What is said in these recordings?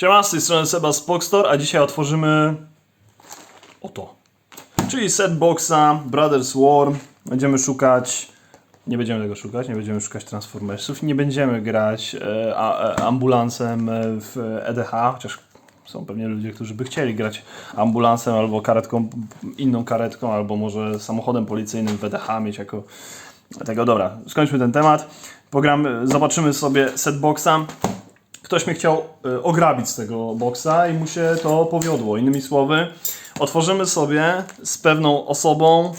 Siema, z tej strony Seba z Boxstore, a dzisiaj otworzymy oto. Czyli setboxa Brothers War. Będziemy szukać... Nie będziemy tego szukać, nie będziemy szukać Transformersów, nie będziemy grać e, a, e, ambulansem e, w EDH, chociaż są pewnie ludzie, którzy by chcieli grać ambulansem albo karetką, inną karetką, albo może samochodem policyjnym w EDH mieć jako tego. Dobra, skończmy ten temat. Pogramy, zobaczymy sobie setboxa ktoś mnie chciał y, ograbić z tego boksa i mu się to powiodło. Innymi słowy, otworzymy sobie z pewną osobą.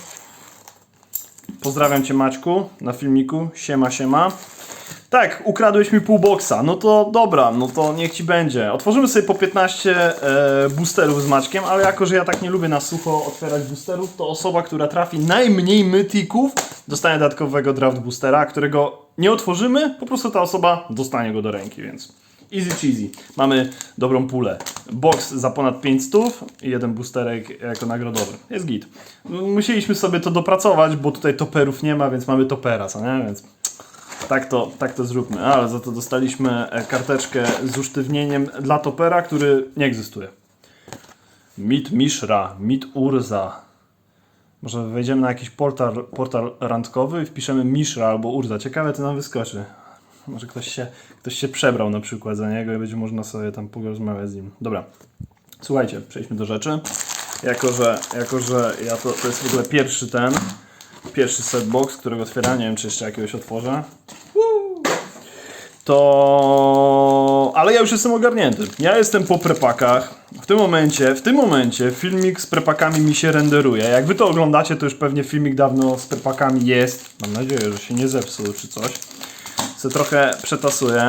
Pozdrawiam cię Maćku na filmiku. Siema, siema. Tak, ukradłeś mi pół boksa. No to dobra, no to niech ci będzie. Otworzymy sobie po 15 e, boosterów z Maćkiem, ale jako, że ja tak nie lubię na sucho otwierać boosterów, to osoba, która trafi najmniej mytików, dostanie dodatkowego draft boostera, którego nie otworzymy, po prostu ta osoba dostanie go do ręki, więc easy cheesy. Mamy dobrą pulę. Box za ponad 500 i jeden boosterek jako nagrodowy. Jest git. Musieliśmy sobie to dopracować, bo tutaj toperów nie ma, więc mamy topera, co nie? Więc tak to, tak to zróbmy. Ale za to dostaliśmy e, karteczkę z usztywnieniem dla topera, który nie egzystuje. Mit Mishra, Mit Urza. Może wejdziemy na jakiś portal, portal randkowy i wpiszemy Mishra albo Urza. Ciekawe, co nam wyskoczy. Może ktoś się, ktoś się przebrał na przykład za niego i będzie można sobie tam porozmawiać z nim. Dobra. Słuchajcie, przejdźmy do rzeczy. Jako, że, jako, że ja to, to jest w ogóle pierwszy ten, pierwszy setbox, którego otwieram, nie wiem czy jeszcze jakiegoś otworzę. To... Ale ja już jestem ogarnięty. Ja jestem po prepakach. W tym momencie, w tym momencie filmik z prepakami mi się renderuje. Jak wy to oglądacie, to już pewnie filmik dawno z prepakami jest. Mam nadzieję, że się nie zepsuł czy coś. Se trochę przetasuję.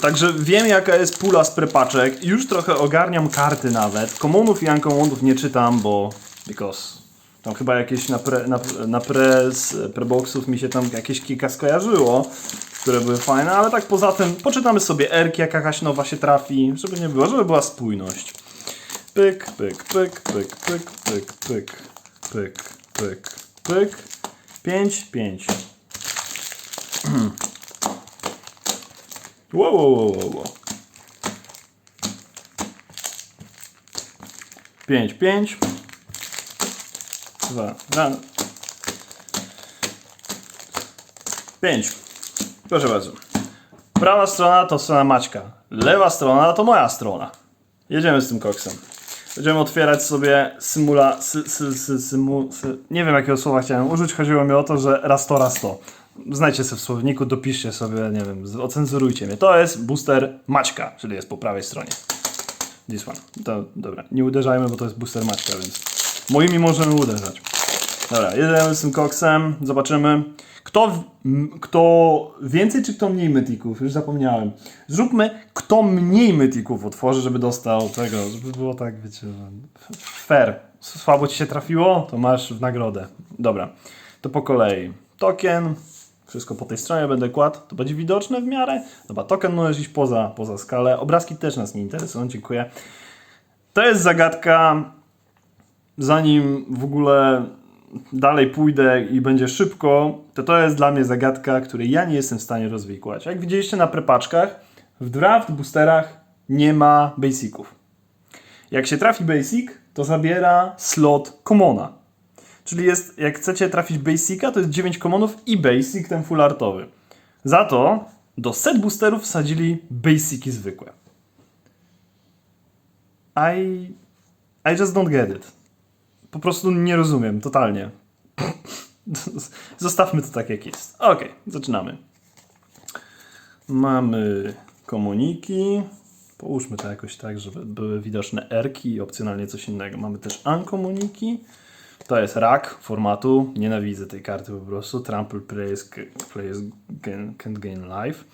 Także wiem jaka jest pula z prepaczek. Już trochę ogarniam karty nawet. Komunów i uncommondów nie czytam, bo... Because... Tam chyba jakieś na, pre, na, na pre z preboxów mi się tam jakieś kilka skojarzyło, które były fajne, ale tak poza tym poczytamy sobie erki, jak jakaś nowa się trafi, żeby nie było, żeby była spójność. Pyk, pyk, pyk, pyk, pyk, pyk, pyk, pyk, pyk, pyk. 5, 5. Wow, wow, wow, wow, wow. 5, 5. Dwa, ran. 5. Proszę bardzo. Prawa strona to strona Maćka. Lewa strona to moja strona. Jedziemy z tym koksem. Będziemy otwierać sobie symula... Sy, sy, sy, symu, sy, nie wiem jakiego słowa chciałem użyć. Chodziło mi o to, że raz to, raz to. Znajdźcie sobie w słowniku, dopiszcie sobie, nie wiem, ocenzurujcie mnie. To jest booster Maćka, czyli jest po prawej stronie. This one. To, dobra, nie uderzajmy, bo to jest booster Maćka, więc moimi możemy uderzać. Dobra, jedziemy z tym koksem, zobaczymy. Kto, kto więcej czy kto mniej mytików? Już zapomniałem. Zróbmy, kto mniej mytików otworzy, żeby dostał tego, żeby było tak, wiecie, fair. Słabo ci się trafiło, to masz w nagrodę. Dobra, to po kolei. Token, wszystko po tej stronie będę kładł, to będzie widoczne w miarę. Dobra, token możesz iść poza, poza skalę. Obrazki też nas nie interesują, dziękuję. To jest zagadka, zanim w ogóle dalej pójdę i będzie szybko, to to jest dla mnie zagadka, której ja nie jestem w stanie rozwikłać. Jak widzieliście na prepaczkach, w draft boosterach nie ma basiców. Jak się trafi basic, to zabiera slot commona. Czyli jest, jak chcecie trafić basica, to jest 9 commonów i basic, ten full artowy. Za to do set boosterów wsadzili basiki zwykłe. I, I just don't get it. Po prostu nie rozumiem, totalnie. Zostawmy to tak jak jest. Okej, zaczynamy. Mamy komuniki. Połóżmy to jakoś tak, żeby były widoczne erki i opcjonalnie coś innego. Mamy też unkomuniki. To jest rak formatu. Nienawidzę tej karty po prostu. Trample players gain, can gain life.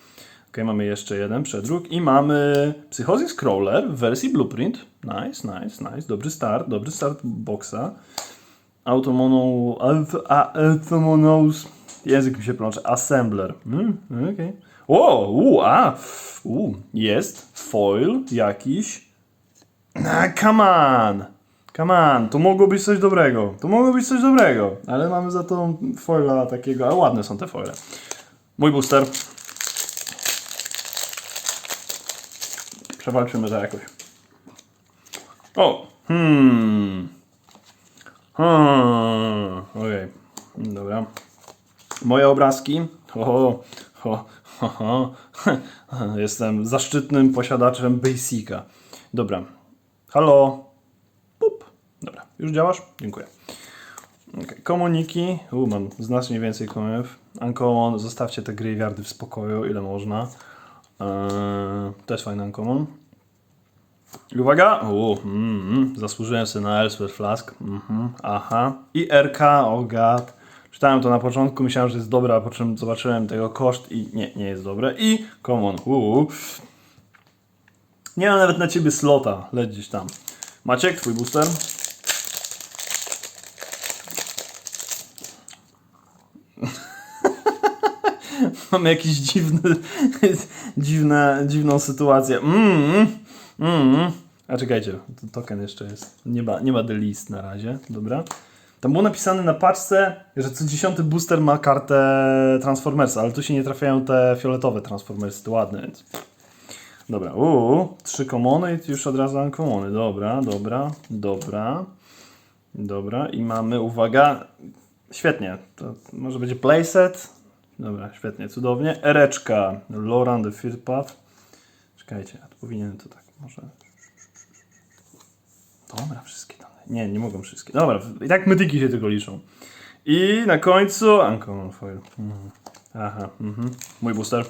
Ok, mamy jeszcze jeden przedruk i mamy Psychosis Crawler w wersji Blueprint. Nice, nice, nice. Dobry start, dobry start boxa. Automono... Automonos... Język mi się plącze. Assembler. Mm, okej. O, u, a, u, jest foil jakiś. Come on! Come on, to mogło być coś dobrego. To mogło być coś dobrego. Ale mamy za to foila takiego, a ładne są te foile. Mój booster. Przewalczymy to jakoś. O! Hmm. Hmm. Okej. Dobra. Moje obrazki. Ho, ho, ho, ho. Jestem zaszczytnym posiadaczem Basica. Dobra. Halo. Już działasz? Dziękuję. Okay. Komuniki. U, mam znacznie więcej komunów. Uncommon. Zostawcie te graveyardy w spokoju, ile można. Eee, jest fajny Uncommon. I uwaga! U, mm, mm, zasłużyłem sobie na Elsewhere Flask. Mhm, aha. I RK, oh god. Czytałem to na początku, myślałem, że jest dobre, a po czym zobaczyłem tego koszt i nie, nie jest dobre. I Common. Uu. Nie mam nawet na ciebie slota, leć gdzieś tam. Maciek, twój booster. Mamy jakiś dziwny, dziwne, dziwną sytuację. Mm, mm. A czekajcie, to token jeszcze jest. Nie ma, nie ma the list na razie, dobra. Tam było napisane na paczce, że co dziesiąty booster ma kartę Transformersa, ale tu się nie trafiają te fioletowe Transformersy, to ładne, więc... Dobra, uuu, trzy komony i już od razu komony. Dobra, dobra, dobra. Dobra, i mamy, uwaga, świetnie, to może będzie playset. Dobra, świetnie, cudownie. Ereczka, Loran the Field Path. Czekajcie, tu powinienem to tak, może... Dobra, wszystkie tam. Nie, nie mogą wszystkie. Dobra, i tak mytyki się tylko liczą. I na końcu Uncommon Foil. Mhm. Aha, mhm. mój booster.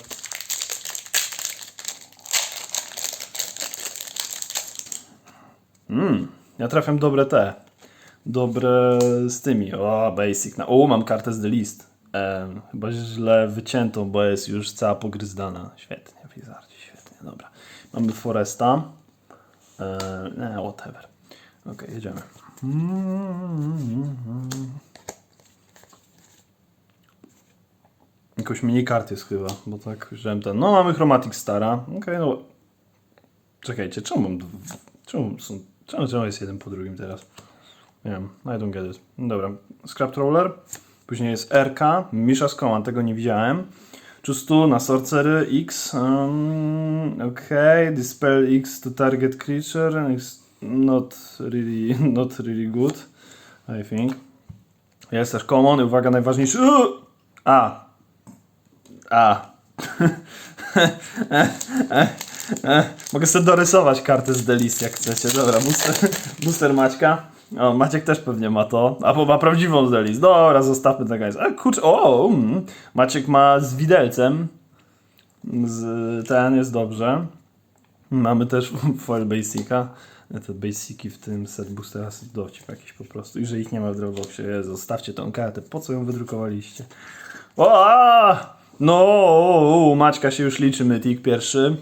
Mm, ja trafiam dobre te. Dobre z tymi. O, basic. Na... O, mam kartę z The List. Em, chyba źle wyciętą, bo jest już cała pogryzdana. Świetnie, Wizardzi, świetnie, dobra. Mamy Foresta. Eee, nie, whatever. Okej, jedziemy. Jakoś mini kart jest chyba, bo tak wziąłem ten. No, mamy Chromatic Stara. Okej, no. Czekajcie, czemu Czemu, są, czemu, czemu jest jeden po drugim teraz? Nie wiem, I don't get it. Dobra, Scrap Troller. Później jest RK, Misha z Command, tego nie widziałem. Czustu na Sorcery X. Um, okay, Dispel X to target creature. It's not really, not really good, I think. Jest też Common uwaga, najważniejszy. A. A. Mogę sobie dorysować kartę z Delis, jak chcecie. Dobra, booster, booster Maćka. O, Maciek też pewnie ma to. Albo ma prawdziwą z Delis. Dobra, zostawmy tak jest. A kurczę, o! Mm. Maciek ma z widelcem. Z, ten jest dobrze. Mamy też foil basica. Te basiki w tym set boostera są dowcip jakiś po prostu. I że ich nie ma w Dropboxie, zostawcie tą kartę. Po co ją wydrukowaliście? O! a! No! Maćka się już liczy Mythic pierwszy.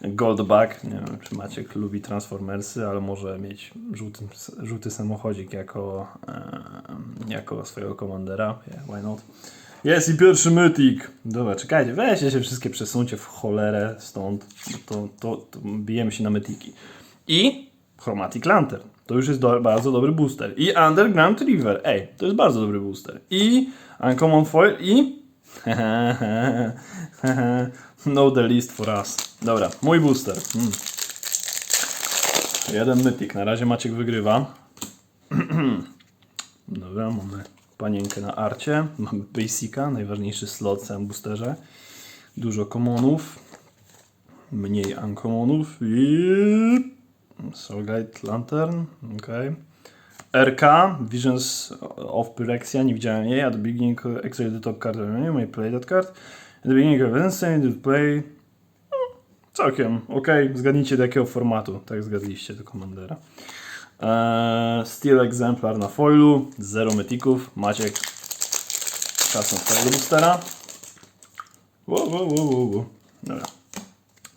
Goldback. Nie wiem, czy Maciek lubi Transformersy, ale może mieć żółty, żółty samochodzik jako, e, jako swojego komandera. Yeah, why not? Jest i pierwszy Mythic. Dobra, czekajcie, weźcie się wszystkie przesuńcie w cholerę stąd. To, to, to bijemy się na Mythiki. I Chromatic Lantern. To już jest do, bardzo dobry booster. I Underground River. Ej, to jest bardzo dobry booster. I Uncommon Foil i... no the list for us. Dobra, mój booster. Mm. Jeden mytik. Na razie Maciek wygrywa. Dobra, mamy panienkę na arcie. Mamy basica, najważniejszy slot w całym boosterze. Dużo commonów. Mniej uncommonów. I... Soulguide Lantern. Okej. RK, Visions of Pyrexia, nie widziałem jej. At the beginning, exile the top card may play that card. At the beginning of insane, do play... No, całkiem, ok. Zgadnijcie do jakiego formatu. Tak zgadliście do Commandera. Eee, Steel Exemplar na foilu, zero mytików. Maciek, czas na twojego boostera. Wow, wow, wow, wow. Dobra.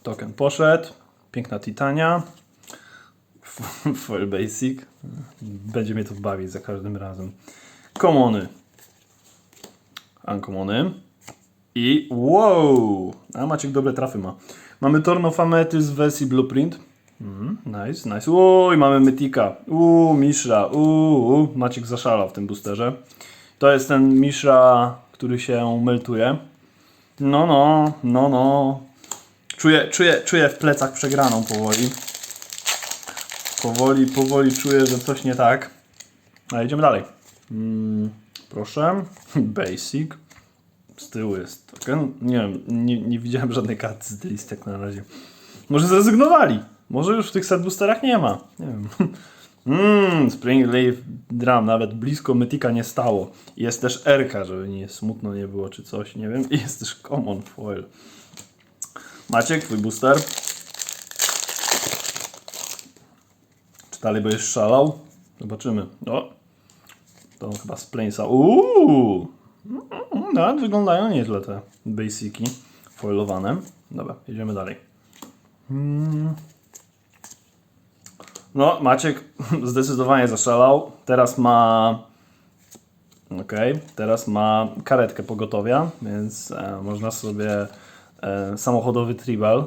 Token poszedł. Piękna Titania. Foil Basic. Będzie mnie to bawić za każdym razem. Komony. Uncommony. I wow! A Maciek dobre trafy ma. Mamy Tornofamety z wersji Blueprint. Mm, nice, nice. Uuu, mamy Mytika. Uuu, Mishra. Uuu, Maciek zaszalał w tym boosterze. To jest ten Mishra, który się meltuje. No, no, no, no. Czuję, czuję, czuję w plecach przegraną powoli. Powoli, powoli czuję, że coś nie tak. Ale idziemy dalej. Mm, proszę. Basic. Z tyłu jest token. Nie wiem, nie, nie widziałem żadnej karty z listek na razie. Może zrezygnowali. Może już w tych set boosterach nie ma. Nie wiem. Mmm, Spring Leaf Drum, nawet blisko Mytika nie stało. Jest też Erka, żeby nie smutno nie było czy coś, nie wiem. I jest też Common Foil. Maciek, twój booster. Czy dalej będziesz szalał? Zobaczymy. O, to chyba z Plainsa. Uuu! Mm, Nawet wyglądają nieźle te basiki foilowane. Dobra, jedziemy dalej. Mm. No, Maciek zdecydowanie zaszalał. Teraz ma. Okej, teraz ma karetkę pogotowia, więc e, można sobie e, samochodowy tribal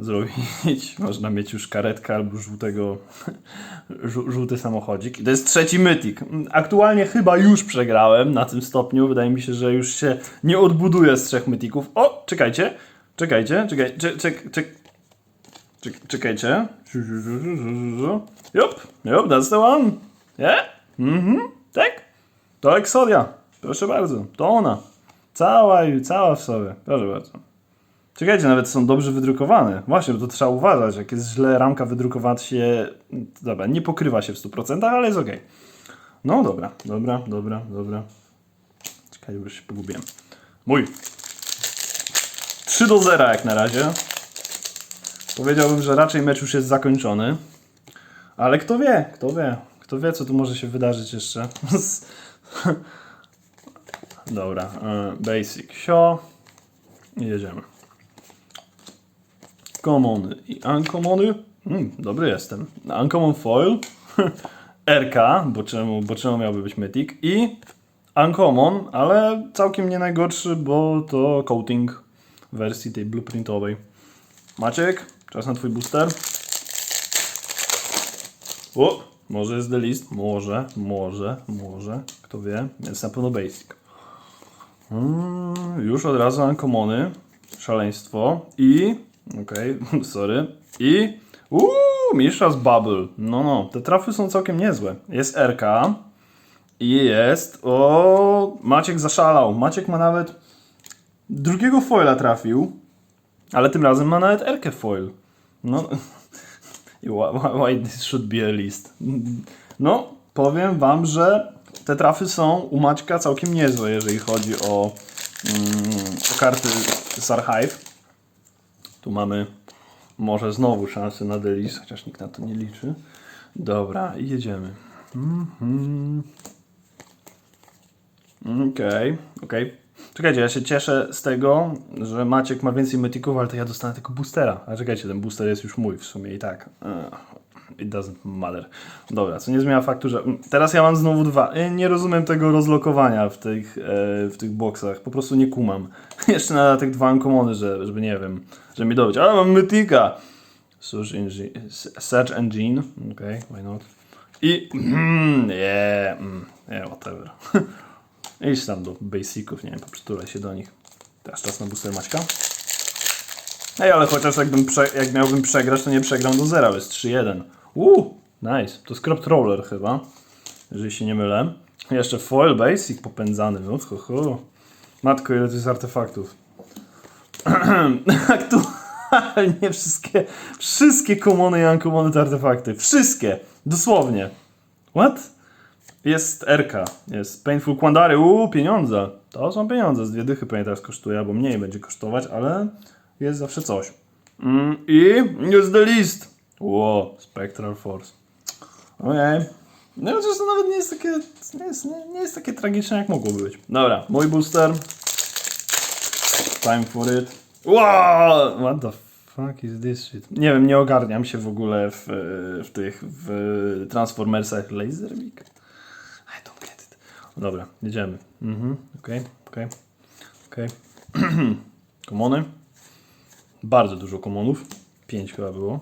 zrobić. Można mieć już karetkę albo żółtego, żół- żółty samochodzik. I to jest trzeci mytik. Aktualnie chyba już przegrałem na tym stopniu. Wydaje mi się, że już się nie odbuduję z trzech mytików. O, czekajcie, czekajcie, czekaj, czek, czek, czek, czek, czekajcie. Jup, that's the one. Yeah? Mhm, tak? To Exodia. Proszę bardzo, to ona. Cała, cała w sobie. Proszę bardzo. Czekajcie, nawet są dobrze wydrukowane. Właśnie, bo to trzeba uważać. Jak jest źle ramka wydrukowana się... Dobra, nie pokrywa się w 100%, ale jest ok. No dobra, dobra, dobra, dobra. Czekaj, bo się pogubiłem. Mój. 3 do 0 jak na razie. Powiedziałbym, że raczej mecz już jest zakończony. Ale kto wie, kto wie. Kto wie, co tu może się wydarzyć jeszcze. Dobra, e, basic sio. Jedziemy. Commony i uncommony. Mm, dobry jestem. Uncommon foil. RK, bo czemu, bo czemu miałby być mythic. I uncommon, ale całkiem nie najgorszy, bo to coating wersji tej blueprintowej. Maciek, czas na twój booster. O, może jest the list. Może, może, może. Kto wie. Jest na pewno basic. Mm, już od razu uncommony. Szaleństwo. I... Okej, sorry. I... Uuu, Mishra's Bubble. No, no. Te trafy są całkiem niezłe. Jest RK. I jest... O, Maciek zaszalał. Maciek ma nawet... Drugiego foila trafił. Ale tym razem ma nawet RK foil. No... Why, why- this should be a list? No, powiem wam, że te trafy są u Maćka całkiem niezłe, jeżeli chodzi o, mm, o karty z Archive. Tu mamy może znowu szansę na delis, chociaż nikt na to nie liczy. Dobra, i jedziemy. Mhm. Okej, okej. Czekajcie, ja się cieszę z tego, że Maciek ma więcej mytików, ale to ja dostanę tylko boostera. A czekajcie, ten booster jest już mój w sumie i tak. Ugh, It doesn't matter. Dobra, co nie zmienia faktu, że mm, teraz ja mam znowu dwa. Ja Nie rozumiem tego rozlokowania w tych, e, w tych boksach. Po prostu nie kumam. Jeszcze na tych dwa uncommony, że, żeby nie wiem, że mi dobyć. A, mam mytika! Search engine, search engine. okej, why not? I, mm, yeah, mm, yeah, whatever. Idź tam do basiców, nie wiem, poprzytulaj się do nich. Teraz czas na booster Maćka. Ej, ale chociaż jakbym jak miałbym przegrać, to nie przegram do zera, jest 3-1. Uuu, nice. To Scrap Roller chyba, jeżeli się nie mylę. Jeszcze Foil Basic popędzany, no ho, ho. Matko, ile to jest artefaktów. Aktualnie wszystkie, wszystkie commony i uncommony to artefakty. Wszystkie, dosłownie. What? Jest RK, jest Painful Quandary, uuu, pieniądze. To są pieniądze, z dwie dychy pewnie teraz kosztuje, albo mniej będzie kosztować, ale jest zawsze coś. Mm, I jest the list. Ło, Spectral Force. Okej. No chociaż to nawet nie jest takie, nie jest, nie, nie jest takie tragiczne jak mogłoby być. Dobra, mój booster. Time for it. Wow, what the fuck is this shit? Nie wiem, nie ogarniam się w ogóle w, w tych, w Transformersach Laserbeak. I don't get it. Dobra, jedziemy. Mhm, okej, okej, okej. Komony. Bardzo dużo komonów. Pięć chyba było.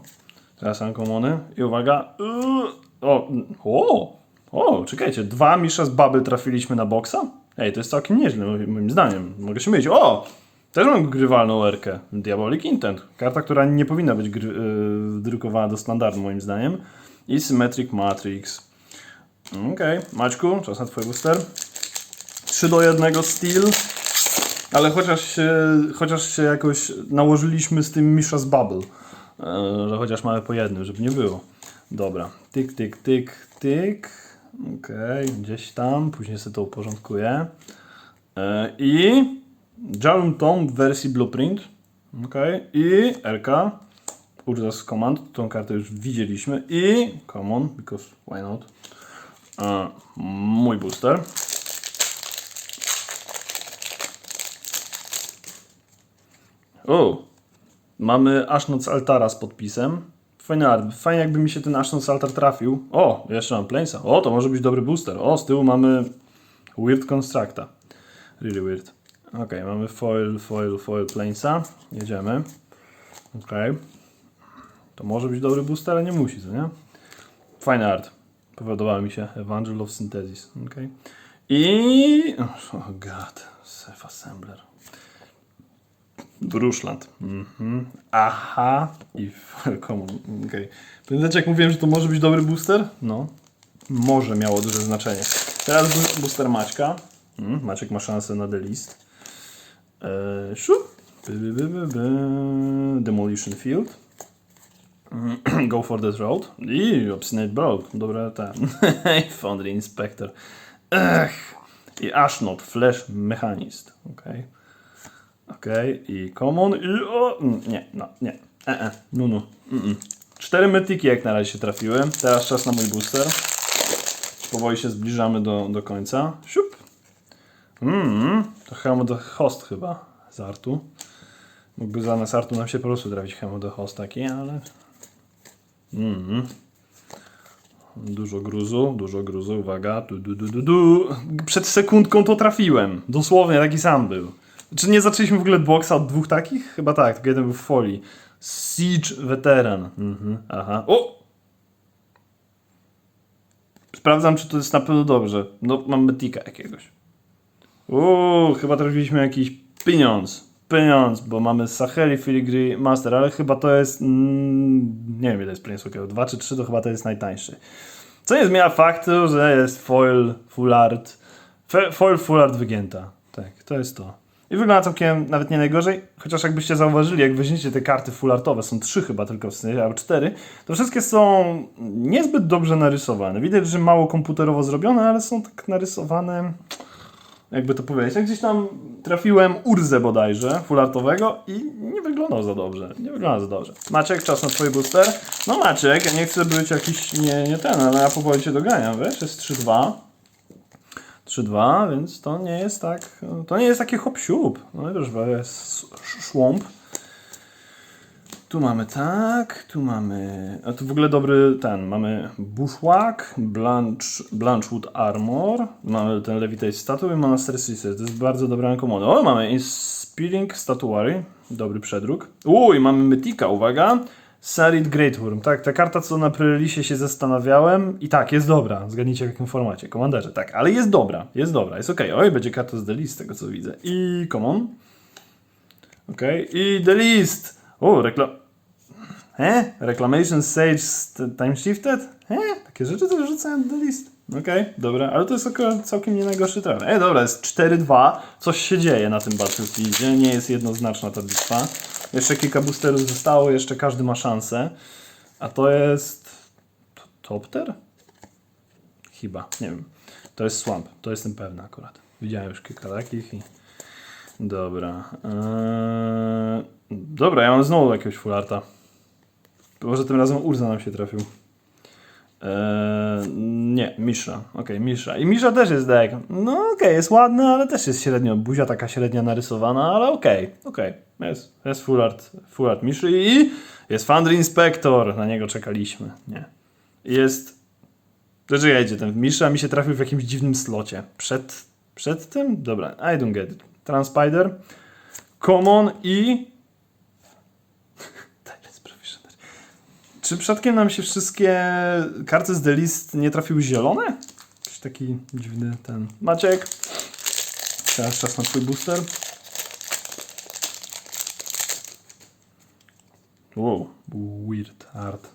Teraz są komony. I uwaga. Yy, O, o, o, czekajcie. Dwa misza z Bubble trafiliśmy na boksa? Ej, to jest całkiem nieźle, moim moim zdaniem. Mogę się mylić. O! Też mam grywalną erkę. Diabolic Intent. Karta, która nie powinna być gry, yy, drukowana do standardu, moim zdaniem. I Symmetric Matrix. Okej, Maćku, czas na twój booster. 3 do 1 Steel. Ale chociaż się, chociaż się jakoś nałożyliśmy z tym Mishra's Bubble. Yy, że chociaż mamy po jednym, żeby nie było. Dobra. Tyk, tyk, tyk, tyk. Okej, gdzieś tam. Później sobie to uporządkuję. E, I Jalum Tom w wersji Blueprint. Ok. I RK. Urza's Command. Tą kartę już widzieliśmy. I Common, because why not? E, mój booster. O! Mamy Ashnoc Altara z podpisem. Fajny art. Fajnie jakby mi się ten Ashnoc Altar trafił. O! Jeszcze mam Plainsa. O, to może być dobry booster. O, z tyłu mamy Weird Constructa. Really weird. Ok, mamy foil, foil, foil Plainsa. Jedziemy. Ok. To może być dobry booster, ale nie musi, co nie? Fajny art. Podobał mi się. Evangel of Synthesis. Ok. I... Oh god. Self-assembler. Bruszland. Mhm. Aha. I Common. Okej. Pamiętacie jak mówiłem, że to może być dobry booster? No. Może miało duże znaczenie. Teraz booster Maćka. Mm, Maciek ma szansę na delist. By, by. Demolition Field. Go for that road. I Obstinate Broke. Dobra, ten. Foundry Inspector. Ech. I Ashnot, Flash Mechanist. Okej. Okej. I Common. I o. mm, Nie, no, nie. E, e. No, no. Mm, mm. Cztery metyki jak na razie się trafiły. Teraz czas na mój booster. Powoli się zbliżamy do, do końca. Siup. Mm, to Host chyba z artu. Mógłby zamiast artu nam się po prostu trafić Host taki, ale... Mm. Dużo gruzu, dużo gruzu, uwaga. Du, du, du, du, du. Przed sekundką to trafiłem. Dosłownie taki sam był. Czy nie zaczęliśmy w ogóle boxa od dwóch takich? Chyba tak, tylko jeden był w folii. Siege Veteran. Mhm, aha. O! Sprawdzam, czy to jest na pewno dobrze. No, mam metika jakiegoś. Uuu, chyba trafiliśmy jakiś pieniądz. Pieniądz, bo mamy Saheli Filigree Master, ale chyba to jest. Mm, nie wiem, ile jest Planeswalkerów. 2 czy 3 to chyba to jest najtańszy. Co nie zmienia faktu, że jest foil full art. Foil full art wygięta. Tak, to jest to. I wygląda całkiem nawet nie najgorzej, chociaż jakbyście zauważyli, jak weźmiecie te karty full artowe, są trzy chyba tylko w sensie, albo cztery, to wszystkie są niezbyt dobrze narysowane. Widać, że mało komputerowo zrobione, ale są tak narysowane, jakby to powiedzieć. Ja gdzieś tam trafiłem Urzę bodajże, full artowego i nie wyglądał za dobrze. Nie wygląda za dobrze. Maciek, czas na twój booster. No Maciek, ja nie chcę być jakiś, nie, nie ten, ale ja powoli cię doganiam, wiesz, jest 3-2. 3-2, więc to nie jest tak, to nie jest takie hop siup. No i proszę, jest szłąb. Tu mamy tak, tu mamy, a tu w ogóle dobry ten, mamy Bushwhack, Blanch, Blanchwood Armor, mamy ten Levitate Statue i Monastery Sisters, to jest bardzo dobra ankomoda. O, mamy Inspiring Statuary, dobry przedruk. Uj, mamy Mytika, uwaga, Sarid Greatworm, tak, ta karta co na Prelisie się zastanawiałem i tak, jest dobra, zgadnijcie w jakim formacie, komanderze, tak, ale jest dobra, jest dobra, jest okej, oj, będzie karta z The List, z tego co widzę. I common, okej, i The List, o, reklam... He? Reclamation Sage Time Shifted? He? Takie rzeczy to wrzucałem do list. Okej, dobra, ale to jest całkiem nie najgorszy traf. E, dobra, jest 4-2. Coś się dzieje na tym Battlefieldzie. Nie jest jednoznaczna ta bitwa. Jeszcze kilka boosterów zostało, jeszcze każdy ma szansę. A to jest... to- Topter? Chyba, nie wiem. To jest Swamp, to jestem pewny akurat. Widziałem już kilka takich i... Dobra. Eee... Dobra, ja mam znowu jakiegoś fullarta. Może tym razem Urza nam się trafił. Eee, nie, Misza. Okej, Misza. I Misza też jest deck. No okej, jest ładny, ale też jest średnio. Buzia taka średnia narysowana, ale okej, okej. Jest, jest full art, full art Miszy i jest Foundry Inspector. Na niego czekaliśmy. Nie. Jest... Jedzie ten Misza mi się trafił w jakimś dziwnym slocie. Przed, przed tym? Dobra, I don't get it. Transpider, Common i Czy przypadkiem nam się wszystkie karty z The List nie trafiły zielone? Jakiś taki dziwny ten. Maciek. Teraz czas na twój booster. Wow, weird art.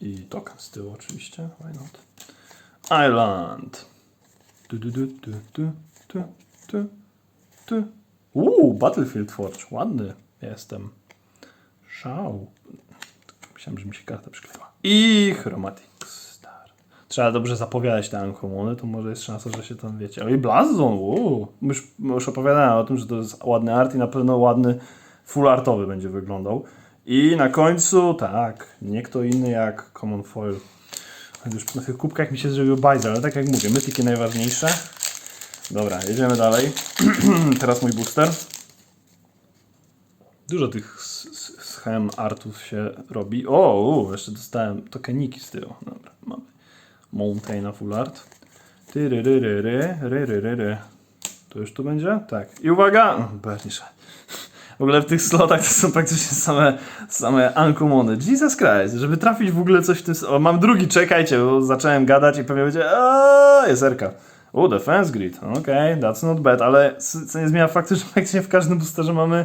I token z tyłu oczywiście, why not? Island. Tu, tu, tu, tu, tu, tu, tu, tu. Uuu, Battlefield Forge, ładny jestem. Szał. Myślałem, że mi się karta przykleiła. I Chromatic Star. Trzeba dobrze zapowiadać te ankomuny, to może jest szansa, że się tam wiecie. O i Blazon, uuu. Już, już opowiadałem o tym, że to jest ładny art i na pewno ładny full artowy będzie wyglądał. I na końcu, tak, nie kto inny jak Common Foil. Już na tych kubkach mi się zrobił bajzel, ale tak jak mówię, mytiki najważniejsze. Dobra, jedziemy dalej. Teraz mój booster. Dużo tych schem artów się robi. O, u, jeszcze dostałem tokeniki z tyłu. Dobra, mamy. Mountaina full art. Tyryryryry, ryryryry. To już tu będzie? Tak. I uwaga! Bernisze. W ogóle w tych slotach to są praktycznie same, same uncommony. Jesus Christ, żeby trafić w ogóle coś w tym... O, mam drugi, czekajcie, bo zacząłem gadać i pewnie będzie jest Erka. O, defense grid, okej, that's not bad, ale co nie zmienia faktu, że praktycznie w każdym boosterze mamy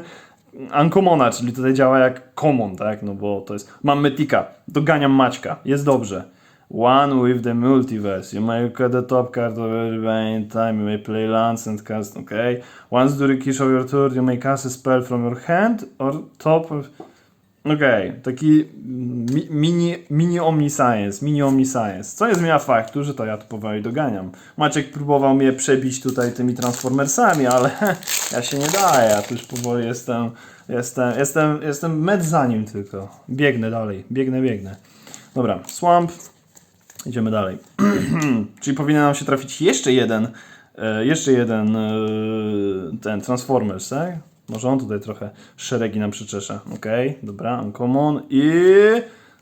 uncommona, czyli tutaj działa jak common, tak, no bo to jest... Mam Metika, doganiam Maćka, jest dobrze. One with the multiverse. You may cut the top card of any time. You may play lands and cast. Okay. Once during each of your turn, you may cast a spell from your hand or top of. Okej, taki mi, mini, mini omniscience, mini omniscience. Co nie zmienia faktu, że to ja tu powoli doganiam. Maciek próbował mnie przebić tutaj tymi transformersami, ale ja się nie daję. Ja tu już powoli jestem, jestem, jestem, jestem med za nim tylko. Biegnę dalej, biegnę, biegnę. Dobra, swamp. Idziemy dalej. Czyli powinien nam się trafić jeszcze jeden, e, jeszcze jeden e, ten Transformers, tak? Może on tutaj trochę szeregi nam przyczesze. Okej, dobra, uncommon i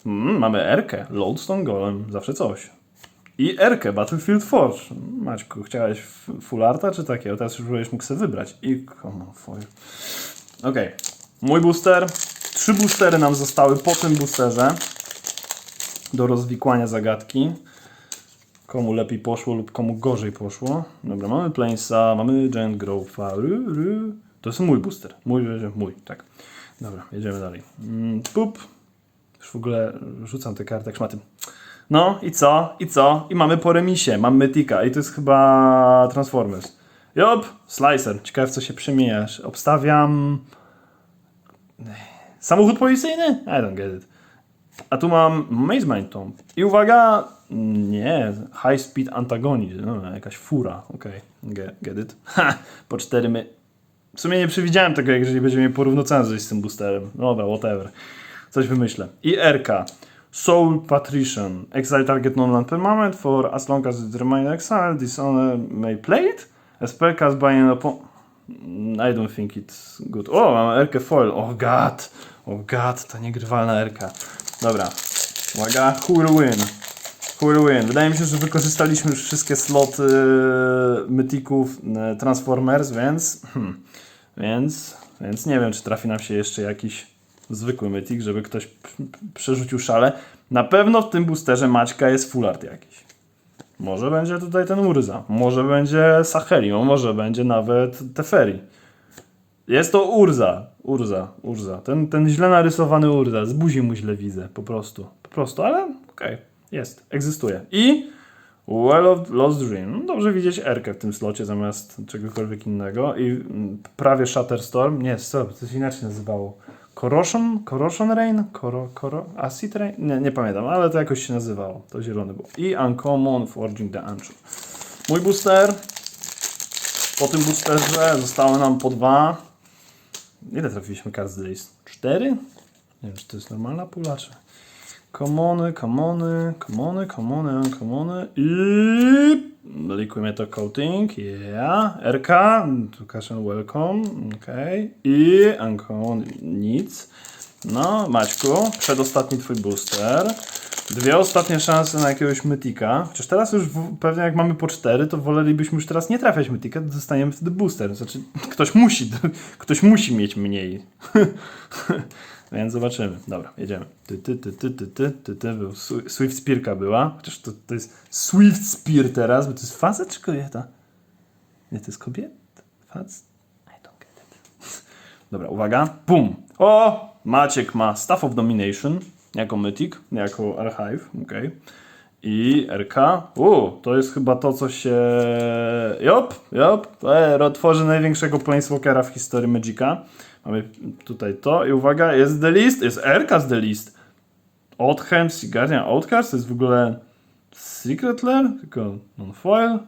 mm, mamy Erkę, Lodestone Golem, zawsze coś. I Erkę, Battlefield Forge. Maćku, chciałeś full arta czy takiego? Teraz już byłeś mógł sobie wybrać. I common foil. Okej, mój booster. Trzy boostery nam zostały po tym boosterze do rozwikłania zagadki. Komu lepiej poszło lub komu gorzej poszło. Dobra, mamy Plainsa, mamy Giant Grove'a. To jest mój booster. Mój, mój, tak. Dobra, jedziemy dalej. Mm, pup. Już w ogóle rzucam te karty jak szmaty. No i co? I co? I mamy po remisie. Mam Mytika i to jest chyba Transformers. Jop, Slicer. Ciekawe w co się przemieniasz. Obstawiam... Samochód policyjny? I don't get it. A tu mam Maze Mind Tomb. I uwaga, nie, High Speed Antagonist, no, jakaś fura, okej, get, get it. Ha, po cztery my... W sumie nie przewidziałem tego, jeżeli będzie mnie porównocenzuj z tym boosterem. Dobra, whatever. Coś wymyślę. I RK. Soul Patrician. Exile target non-land permanent for as long as it remains exiled. Owner may play it. A spell cast by an opponent... I don't think it's good. O, mam Erkę foil. Oh god. Oh god, to niegrywalna Erka. Dobra. Uwaga, who will win? Will win? Wydaje mi się, że wykorzystaliśmy już wszystkie sloty mytików e, Transformers, więc... Hmm, więc... Więc nie wiem, czy trafi nam się jeszcze jakiś zwykły mytik, żeby ktoś przerzucił szale. Na pewno w tym boosterze Maćka jest full art jakiś. Może będzie tutaj ten Urza, może będzie Sahelion, może będzie nawet Teferi. Jest to Urza, Urza, Urza. Ten, ten źle narysowany Urza, z buzi mu źle widzę, po prostu. Po prostu, ale okej, jest, egzystuje. I Well of Lost Dream. No, Dobrze widzieć Erkę w tym slocie zamiast czegokolwiek innego. I mm, prawie Shatterstorm. Nie, stop, to się inaczej nazywało. Corrosion? Corrosion Rain? Coro, coro, Acid Rain? Nie, nie pamiętam, ale to jakoś się nazywało. To zielone było. I Uncommon Forging the Ancient. Mój booster. Po tym boosterze zostały nam po dwa. Ile trafiliśmy kart z? Cztery? Nie wiem, czy to jest normalna pula, czy... Komony, komony, komony, komony, komony i Liquid Metal Coating, yeah, RK, Education Welcome, okej, i Uncommon, nic. No, Maćku, przedostatni twój booster. Dwie ostatnie szanse na jakiegoś Mytika. Chociaż teraz już w, pewnie jak mamy po cztery, to wolelibyśmy już teraz nie trafiać Mytika, dostaniemy wtedy booster. Znaczy, ktoś musi, ktoś musi mieć mniej. Więc zobaczymy. Dobra, jedziemy. Ty, ty, ty, ty, ty, ty, ty, ty, był. Swi- Swift Spearka była. Chociaż to, to jest Swift Spear teraz, bo to jest facet czy kobieta? Nie, to jest kobieta? Facet? I don't get it. Dobra, uwaga. Bum. O! Maciek ma Staff of Domination jako Mythic, jako Archive, okej. I RK, u, to jest chyba to, co się... Jop, jop, e, największego Planeswalkera w historii Magica. Mamy tutaj to i uwaga, jest The List, jest RK z The List. Oldham, Guardian Outcast, to jest w ogóle Secret Lair, tylko non-foil.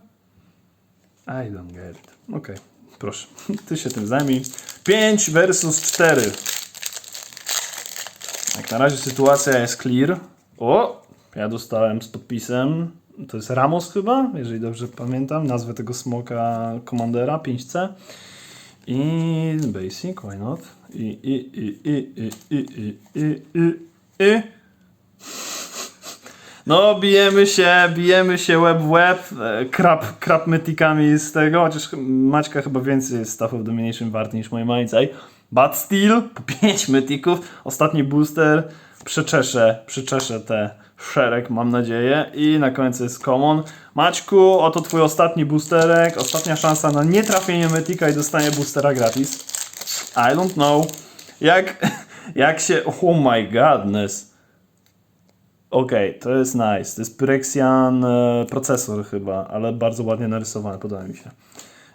I don't get it. Okej, proszę, ty się tym zajmij. 5 versus 4. Jak na razie sytuacja jest clear. O, ja dostałem z podpisem. To jest Ramos chyba, jeżeli dobrze pamiętam, nazwę tego smoka Commandera 5C. I basic, why not? I, i, i, i, i, i, i, i, i, i. No, bijemy się, bijemy się web w web, e, krap, krap mytikami z tego, chociaż ch- Maćka chyba więcej Staff of Domination wart niż moje Mindsight. But still, po 5 mytików, ostatni booster, przeczeszę, przeczeszę te szereg, mam nadzieję. I na końcu jest common. Maćku, oto twój ostatni boosterek, ostatnia szansa na nietrafienie mytika i dostanie boostera gratis. I don't know. Jak, jak się... Oh my godness. Okej, to jest nice. To jest Pyrexian e, procesor chyba, ale bardzo ładnie narysowany, podoba mi się.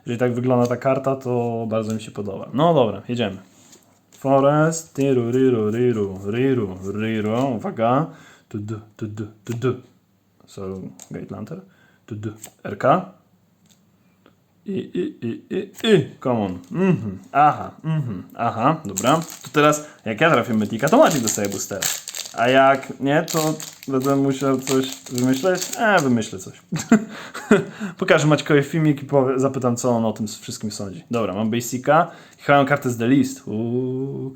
Jeżeli tak wygląda ta karta, to bardzo mi się podoba. No dobra, jedziemy. Forest, tiru, riru, riru, riru, riru, uwaga. Tudu, tudu, tudu. So, Gate Lantern. Tudu, RK. I, i, i, i, i, come on. Mhm, aha, mhm, aha, dobra. To teraz, jak ja trafię Mytika, to Maciek dostaje boostera. A jak nie, to będę musiał coś wymyśleć? E, wymyślę coś. Pokażę Maćkowi filmik i powie, zapytam, co on o tym wszystkim sądzi. Dobra, mam Basica chyba mam kartę z The List. Uuu.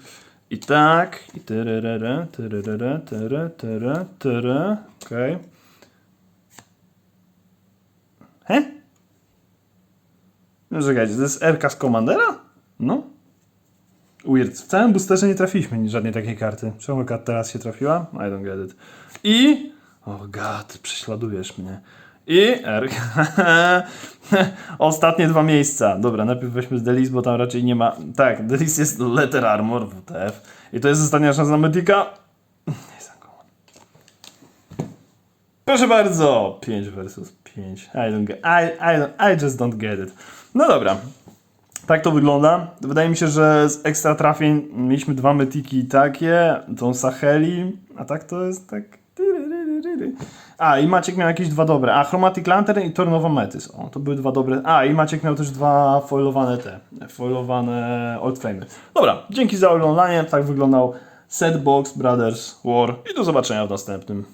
I tak, i tyryryrę, tyryryrę, tyry, tyry, tyry, okej. He? No czekajcie, to jest RK z Commandera? No. Weird. W całym boosterze nie trafiliśmy żadnej takiej karty. Czemu teraz się trafiła? I don't get it. I... Oh god, prześladujesz mnie. I R. Ostatnie dwa miejsca. Dobra, najpierw weźmy z Delis, bo tam raczej nie ma... Tak, Delis jest Letter Armor, WTF. I to jest ostatnia szansa na uncommon. Proszę bardzo! 5 versus 5. I don't get... I, I, don't, I just don't get it. No dobra. Tak to wygląda. Wydaje mi się, że z ekstra trafień mieliśmy dwa mytiki takie, tą Saheli, a tak to jest tak... A, i Maciek miał jakieś dwa dobre. A, Chromatic Lantern i Tornowa Metis. O, to były dwa dobre. A, i Maciek miał też dwa foilowane te, foilowane Old Flamer. Dobra, dzięki za oglądanie. Tak wyglądał Setbox Brothers War i do zobaczenia w następnym.